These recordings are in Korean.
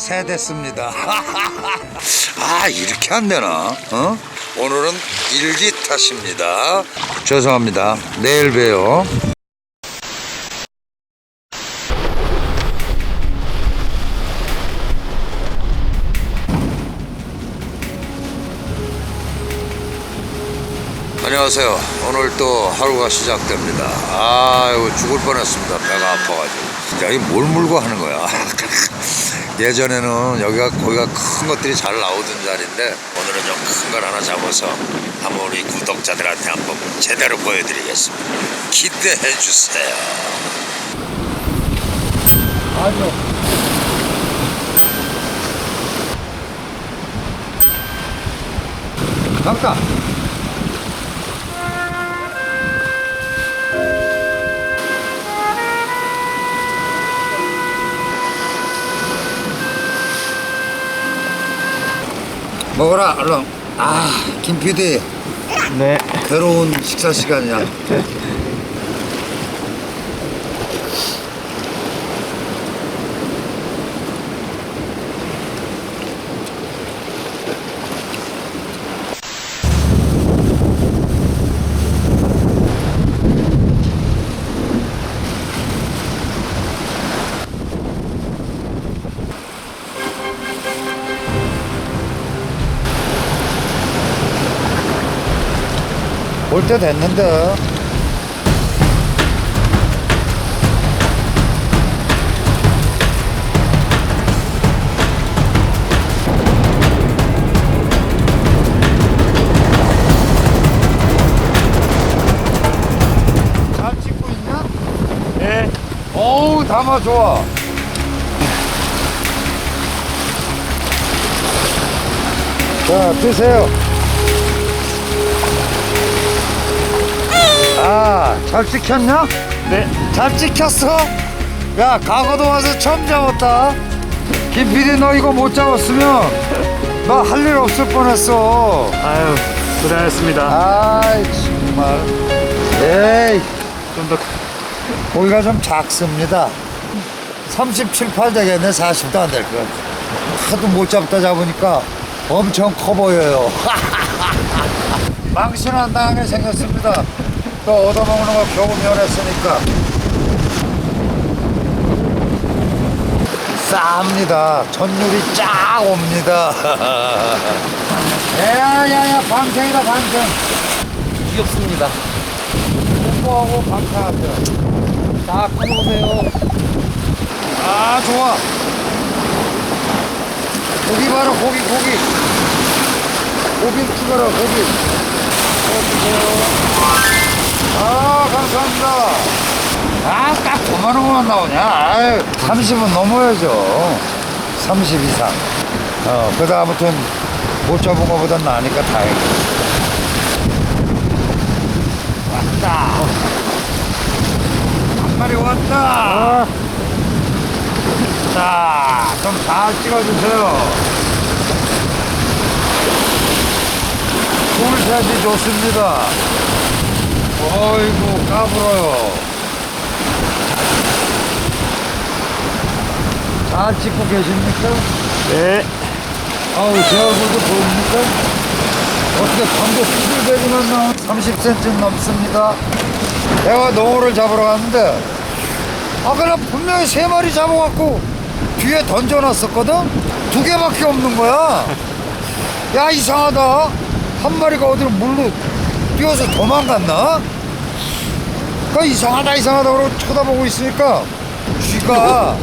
새 됐습니다. 아 이렇게 안 되나? 어? 오늘은 일기 탓입니다. 죄송합니다. 내일 봬요. 안녕하세요. 오늘 또 하루가 시작됩니다. 아이고 죽을 뻔했습니다. 배가 아파가지고. 야, 이뭘 물고 하는 거야? 예전에는 여기가 거기가 큰 것들이 잘 나오던 자리인데 오늘은 좀 큰 걸 하나 잡아서 한번 우리 구독자들한테 한번 제대로 보여드리겠습니다. 기대해 주세요. 아주 잠깐. 먹어라 얼른 아 김 PD 네. 괴로운 식사 시간이야 올 때 됐는데 잘 찍고 있냐? 네. 어우 담아 좋아 자 드세요 잘 찍혔냐? 네. 잘 찍혔어? 야 강화도 와서 처음 잡았다 김 PD 너 이거 못 잡았으면 너 할 일 없을 뻔했어 아유, 고생하셨습니다. 아이 정말 에이 좀 더. 고기가 좀 작습니다 37, 8 되겠네 40도 안 될 것 하도 못 잡다 잡으니까 엄청 커 보여요 망신 안 당하게 생겼습니다 또 얻어먹는 거 경험이 했으니까. 쌉니다. 전율이 쫙 옵니다. 야야야 방생이다 방생. 귀엽습니다. 뽀뽀하고 방생하세요. 자, 커보세요. 아 좋아. 고기 봐라 고기 고기. 고기 찍어라 고기 아 감사합니다. 아딱 5만 원만 나오냐? 아유 30은 넘어야죠. 30 이상. 어 그래도 아무튼 못 잡은 거보단 나으니까 다행이다. 왔다. 한 마리 왔다. 자, 좀잘 찍어주세요. 풀샷이 좋습니다. 어이구, 까불어요. 잘 찍고 계십니까? 네. 아우, 제 얼굴도 보입니까? 어떻게 광고 수술되기만 나온 30cm 넘습니다. 내가 농어를 잡으러 갔는데, 아까 나 분명히 세 마리 잡아갖고 뒤에 던져놨었거든? 두 개밖에 없는 거야. 야, 이상하다. 한 마리가 어디로 물로 뛰어서 도망갔나? 그 이상하다, 이상하다. 그러고 쳐다보고 있으니까 쥐가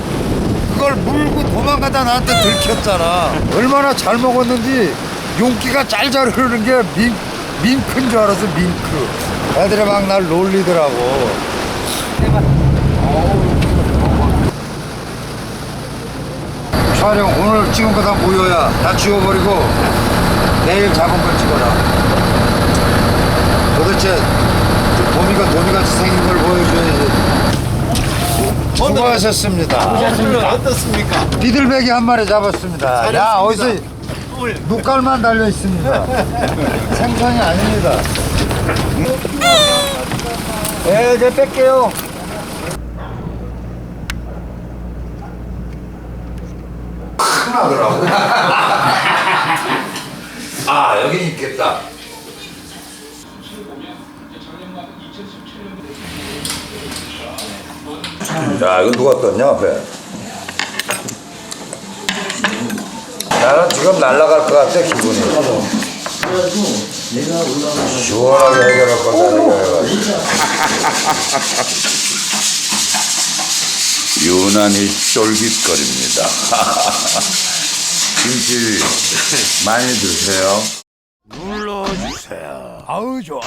그걸 물고 도망가다 나한테 들켰잖아. 얼마나 잘 먹었는지 용기가 짤짤 흐르는 게 민, 밍크인 줄 알았어, 밍크. 애들이 막 날 놀리더라고. 촬영 오늘 찍은 거다 무효야. 다 지워버리고 내일 잡은 걸 찍어라. 도대체 도미가 도미같이 생긴 걸 보여줘야지. 수고하셨습니다. 어떻습니까? 비둘배기 한 마리 잡았습니다. 야 어디서 눈깔만 달려 있습니다. 생선이 아닙니다. 네, 이제 뺄게요. 하더라고. 아, 여기 있겠다. 야, 이거 누가 떴냐, 앞에? 나는 지금 날아갈 것 같아, 기분이. 시원하게 해결할 거다, 해결해가지고. 유난히 쫄깃거립니다. 김치 많이 드세요. 눌러주세요. 아우, 좋아.